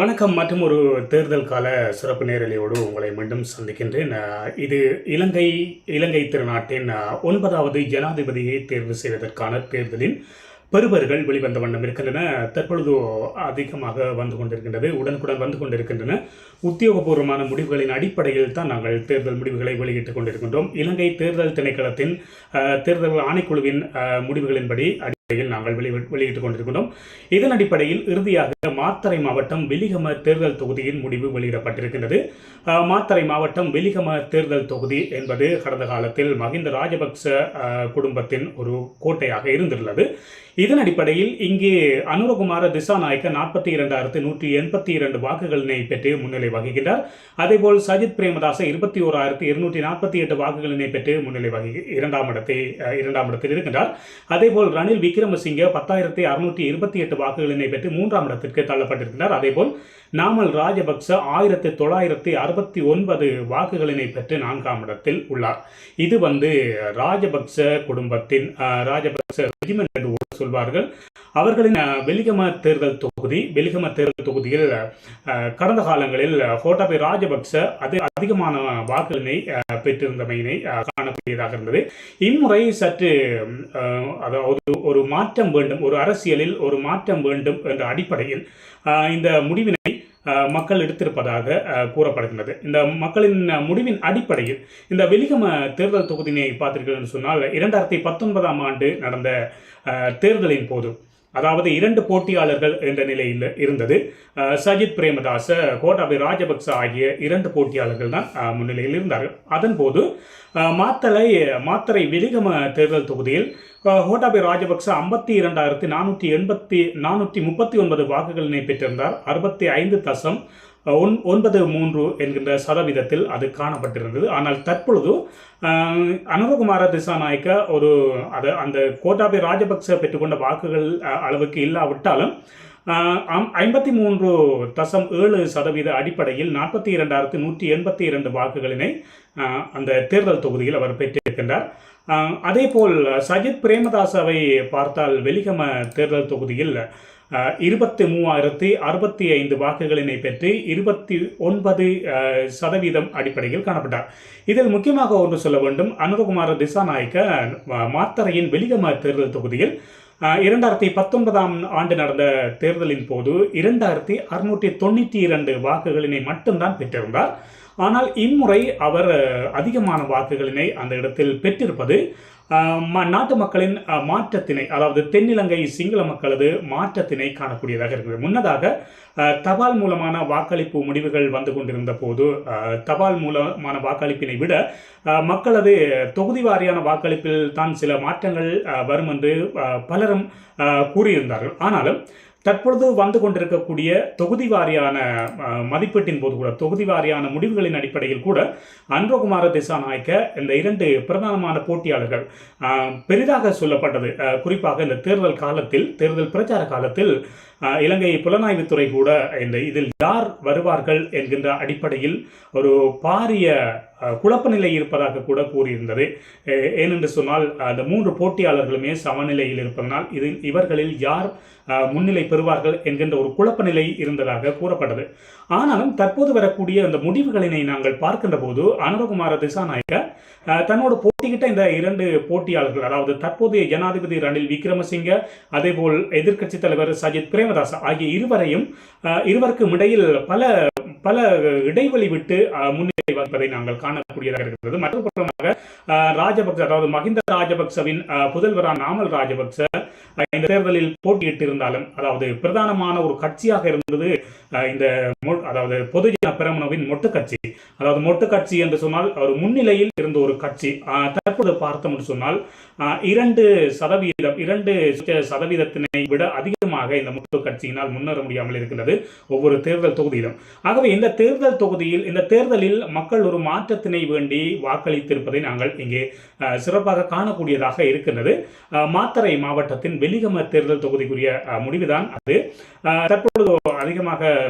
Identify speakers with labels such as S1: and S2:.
S1: வணக்கம் மற்றும் ஒரு தேர்தல் கால சிறப்பு நேரலையோடு உங்களை மீண்டும் சந்திக்கின்றேன். இது இலங்கை இலங்கை திருநாட்டின் ஒன்பதாவது ஜனாதிபதியை தேர்வு செய்வதற்கான தேர்தலின் பெறுபர்கள் வெளிவந்த வண்ணம் இருக்கின்றன. தற்பொழுது அதிகமாக வந்து கொண்டிருக்கின்றது உடனுக்குடன் வந்து கொண்டிருக்கின்றன. உத்தியோகபூர்வமான முடிவுகளின் அடிப்படையில் தான் நாங்கள் தேர்தல் முடிவுகளை வெளியிட்டுக் கொண்டிருக்கின்றோம். இலங்கை தேர்தல் திணைக்களத்தின் தேர்தல் ஆணைக்குழுவின் முடிவுகளின்படி அடிப்படையில் நாங்கள் வெளி வெளியிட்டுக் கொண்டிருக்கின்றோம். இதன் அடிப்படையில் இறுதியாக மாத்தறை மாவட்டம் வெலிகம தேர்தல் தொகுதியின் முடிவு வெளியிடப்பட்டிருக்கின்றது. மாத்தறை மாவட்டம் வெலிகம தேர்தல் தொகுதி என்பது கடந்த காலத்தில் மஹிந்த ராஜபக்ச குடும்பத்தின் ஒரு கோட்டையாக இருந்துள்ளது இதன் அடிப்படையில் இங்கே அனுரகுமார திசாநாயக்க நாற்பத்தி இரண்டாயிரத்து நூற்றி எண்பத்தி இரண்டு வாக்குகளினை பெற்று முன்னிலை வகிக்கின்றார். அதேபோல் சஜித் பிரேமதாச இருபத்தி ஓராயிரத்து இருநூற்றி நாற்பத்தி எட்டு வாக்குகளினை பெற்று முன்னிலை வகி இரண்டாம் இடத்தை இரண்டாம் இடத்தில் இருக்கின்றார். அதேபோல் ரணில் விக்ரமசிங்க பத்தாயிரத்தி அறுநூற்றி இருபத்தி எட்டு வாக்குகளினை பெற்று மூன்றாம் இடத்திற்கு தள்ளப்பட்டிருக்கிறார் அதேபோல் நாமல் ராஜபக்ச ஆயிரத்தி தொள்ளாயிரத்தி அறுபத்தி ஒன்பது வாக்குகளினை பெற்று நான்காம் இடத்தில் உள்ளார். இது வந்து ராஜபக்ச குடும்பத்தின் ராஜபக்ச ரெஜிமெண்ட் சொல்வார்கள். அவர்களின் வெலிகம தேர்தல் தொகுதி வெலிகம தேர்தல் தொகுதியில் கடந்த காலங்களில் கோட்டாபை ராஜபக்ச அது அதிகமான வாக்குகளினை பெற்றிருந்தமையினை காணக்கூடியதாக இருந்தது. இம்முறை சற்று அதாவது ஒரு மாற்றம் வேண்டும் ஒரு அரசியலில் ஒரு மாற்றம் வேண்டும் என்ற அடிப்படையில் இந்த முடிவினை மக்கள் எடுத்திருப்பதாக கூறப்படுகின்றது. இந்த மக்களின் முடிவின் அடிப்படையில் இந்த வெலிகம தேர்தல் தொகுதியினை பார்த்தீர்கள் சொன்னால் இரண்டாயிரத்தி பத்தொன்பதாம் ஆண்டு நடந்த தேர்தலின் போது அதாவது இரண்டு போட்டியாளர்கள் என்ற நிலையில் இருந்தது. சஜித் பிரேமதாச கோட்டாபய ராஜபக்ச ஆகிய இரண்டு போட்டியாளர்கள் தான் முன்னிலையில் இருந்தார்கள். அதன்போது மாத்தலை மாத்தரை மாத்தறை வெலிகம தேர்தல் தொகுதியில் கோட்டாபி கோட்டாபய ராஜபக்ச ஐம்பத்தி இரண்டாயிரத்தி நானூற்றி எண்பத்தி நானூற்றி முப்பத்தி ஒன்பது வாக்குகளினை பெற்றிருந்தார். அறுபத்தி ஐந்து தசம் ஒன் ஒன்பது மூன்று என்கின்ற சதவீதத்தில் அது காணப்பட்டிருந்தது. ஆனால் தற்பொழுது அஹ், அனுரகுமார திசாநாயக்க ஒரு அது அந்த கோட்டாபய ராஜபக்ச பெற்றுக்கொண்ட வாக்குகள் அளவுக்கு இல்லாவிட்டாலும் ஐம்பத்தி மூன்று தசம் ஏழு சதவீத அடிப்படையில் நாற்பத்தி இரண்டாயிரத்து நூற்றி எண்பத்தி இரண்டு வாக்குகளினை அந்த தேர்தல் தொகுதியில் அவர் பெற்றிருக்கின்றார். அதேபோல் சஜித் பிரேமதாசவை பார்த்தால் வெலிகம தேர்தல் தொகுதியில் இருபத்தி மூவாயிரத்தி அறுபத்தி ஐந்து வாக்குகளினை பெற்று இருபத்தி ஒன்பது சதவீதம் அடிப்படையில் காணப்பட்டார். இதில் முக்கியமாக ஒன்று சொல்ல வேண்டும். அனுரகுமார திசாநாயக்க மாத்தரையின் மாத்தறையின் தேர்தல் தொகுதியில் இரண்டாயிரத்தி பத்தொன்பதாம் ஆண்டு நடந்த தேர்தலின் போது இரண்டாயிரத்தி அறுநூற்றி தொண்ணூற்றி இரண்டு வாக்குகளினை மட்டும்தான் பெற்றிருந்தார். ஆனால் இம்முறை அவர் அதிகமான வாக்குகளினை அந்த இடத்தில் பெற்றிருப்பது நாட்டு மக்களின் மாற்றத்தினை அதாவது தென்னிலங்கை சிங்கள மக்களது மாற்றத்தினை காணக்கூடியதாக இருக்கிறது முன்னதாக தபால் மூலமான வாக்களிப்பு முடிவுகள் வந்து கொண்டிருந்த போது தபால் மூலமான வாக்களிப்பினை விட மக்களது தொகுதி வாரியான வாக்களிப்பில் தான் சில மாற்றங்கள் வரும் என்று பலரும் கூறியிருந்தார்கள். ஆனாலும் தற்பொழுது வந்து கொண்டிருக்கக்கூடிய தொகுதி வாரியான மதிப்பீட்டின் போது கூட தொகுதி வாரியான முடிவுகளின் அடிப்படையில் கூட அன்பகுமார திசாநாயக்க இந்த இரண்டு பிரதானமான போட்டியாளர்கள் பெரிதாக சொல்லப்பட்டது. குறிப்பாக இந்த தேர்தல் காலத்தில் தேர்தல் பிரச்சார காலத்தில் இலங்கை புலனாய்வுத்துறை கூட இந்த இதில் யார் வருவார்கள் என்கின்ற அடிப்படையில் ஒரு பாரிய குழப்ப நிலை இருப்பதாக கூட கூறியிருந்தது. ஏனென்று சொன்னால் அந்த மூன்று போட்டியாளர்களுமே சமநிலையில் இருப்பதனால் இதில் இவர்களில் யார் முன்னிலை பெறுவார்கள் என்கின்ற ஒரு குழப்ப நிலை இருந்ததாக கூறப்பட்டது. ஆனாலும் தற்போது வரக்கூடிய அந்த முடிவுகளினை நாங்கள் பார்க்கின்ற போது அனுரகுமார திசாநாயக்க அஹ், தன்னோடு போட்டியிட்ட இந்த இரண்டு போட்டியாளர்கள் அதாவது தற்போதைய ஜனாதிபதி ரணில் விக்ரமசிங்க அதேபோல் எதிர்க்கட்சித் தலைவர் சஜித் பிரேமதாஸ் ஆகிய இருவரையும் இருவருக்கும் இடையில் பல பல இடைவெளி விட்டு அஹ், முன்னிலை வகிப்பதை நாங்கள் காணக்கூடியதாக இருக்கிறது. மற்றபுறமாக அஹ், ராஜபக்ச அதாவது மஹிந்த ராஜபக்சவின் புதல்வரான நாமல் ராஜபக்ச இந்த தேர்தலில் போட்டியிட்டு இருந்தாலும் அதாவது பிரதானமான ஒரு கட்சியாக இருந்தது இந்த அதாவது பொதுஜன பெரமுனவின் மொட்டு கட்சி. அதாவது மொட்டு கட்சி என்று சொன்னால் ஒரு முன்னிலையில் இருந்த ஒரு கட்சி. தற்போது பார்த்தோம் என்று சொன்னால் இரண்டு சதவீதம் இரண்டு சதவீதத்தினை விட அதிகமாக இந்த மொட்டு கட்சியினால் முன்னேற முடியாமல் இருக்கின்றது ஒவ்வொரு தேர்தல் தொகுதியிலும். ஆகவே இந்த தேர்தல் தொகுதியில் இந்த தேர்தலில் மக்கள் ஒரு மாற்றத்தினை வேண்டி வாக்களித்திருப்பதை நாங்கள் இங்கே சிறப்பாக காணக்கூடியதாக இருக்கின்றது. மாத்தரை மாத்தறை மாவட்டத்தின் வெலிகம தேர்தல் தொகுதிக்குரிய முடிவுதான் அது. தற்பொழுது அதிகமாக